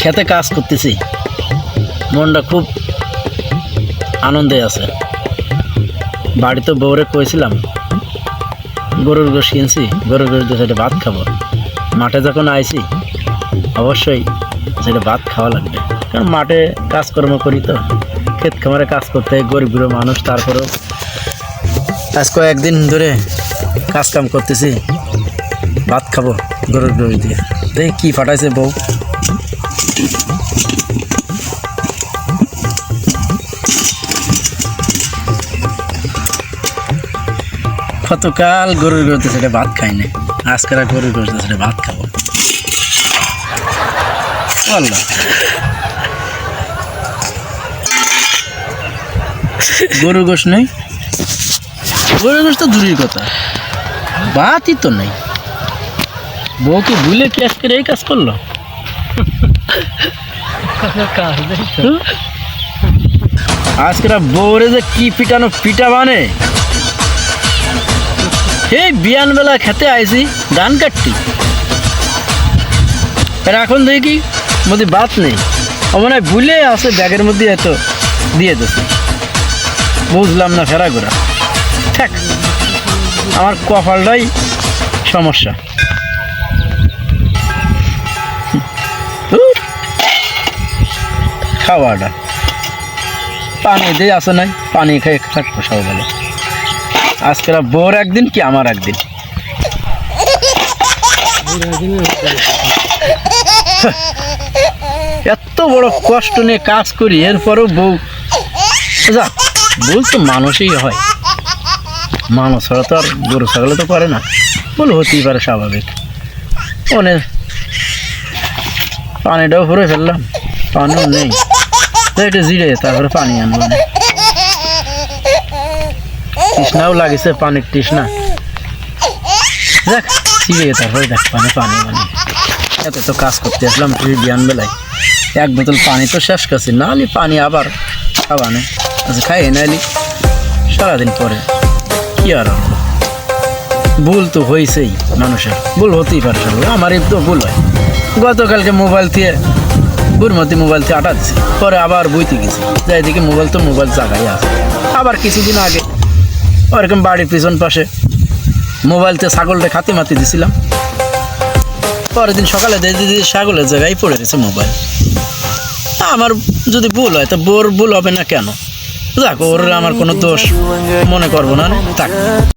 খেতে কাজ করতেছি। মনটা খুব আনন্দে আছে। বাড়িতে বউরে কইছিলাম, গরুর গোশ কিনছি, গরুর গোশ দিয়ে সেটা ভাত খাব। মাঠে যখন আইছি, অবশ্যই সেটা ভাত খাওয়া লাগবে। কারণ মাঠে কাজকর্ম করি তো, ক্ষেত খামারে কাজ করতে গরিব গরিব মানুষ, তারপরেও আজ কয়েকদিন ধরে কাজ কাম করতেছি, ভাত খাব গরুর গোশ দিয়ে। দেখি কী ফাটাইছে বউ। কতকাল গরুর গোশতে সেটা ভাত খাই না আজকাল আর গরুর গোশতে সেটা ভাত খাব। আল্লাহ। গরুর গোশ নেই? গরুর গোশ তো দূরের কথা। ভাতই তো নেই। বউ কি ভুলে কি আজকে এই কাজ করল? হুম? আজকে বউরে যে কি পিটানো পিটা বানে এই বিয়ানবেলা খেতে আইছি ধান আর এখন দেখি মধ্যে বাত নেই। মনে হয় ভুলে আছে ব্যাগের মধ্যে এত দিয়ে দিছে। বুঝলাম না ফেরা ঘোরা। থাক, আমার কপালটাই সমস্যা। খাওয়াটা। পানি দিয়ে আসে নাই, পানি খেয়ে থাকব সকালে আজকে বোর একদিন কি আমার একদিন? এত বড় কষ্ট নিয়ে কাজ করি, এরপরও বউ যা বউ তো মানুষই হয়। মানুষ ছাড়া তো আর গরু, ছাগলে তো করে না। বল হতেই পারে স্বাভাবিক। অনেক পানিটাও ভরে ফেললাম, পানিও নেই। এটা জিরে, তারপরে পানি আনব। না তৃষ্ণাও লাগেছে পানির তৃষ্ণা। দেখ তারপরে দেখ, পানি পানি পানি। এত তো কাজ করতে আসলাম বিয়ান বেলায় এক বোতল পানি তো শেষ করছি না পানি আবার খাবানে আচ্ছা খাই সারাদিন পরে। কি আর ভুল তো হয়েছেই মানুষের। ভুল হতেই পারে সব। আমার তো ভুল হয়। গতকালকে মোবাইল দিয়ে বুড়মতি মোবাইল থেকে আটা দিছি। পরে আবার বইতে গেছি। যাই দিকে মোবাইল তো মোবাইল জায়গায় আছে। আবার কিছুদিন আগে ওরকম বাড়ির পিছন পাশে মোবাইলতে ছাগলটা খাতি মাতি দিছিলাম। পরের দিন সকালে দেখি দিদি ছাগলের জায়গায় পড়ে গেছে মোবাইল। আমার যদি ভুল হয়, তো বোর ভুল হবে না কেন? যাক, ওর আমার কোনো দোষ মনে করব না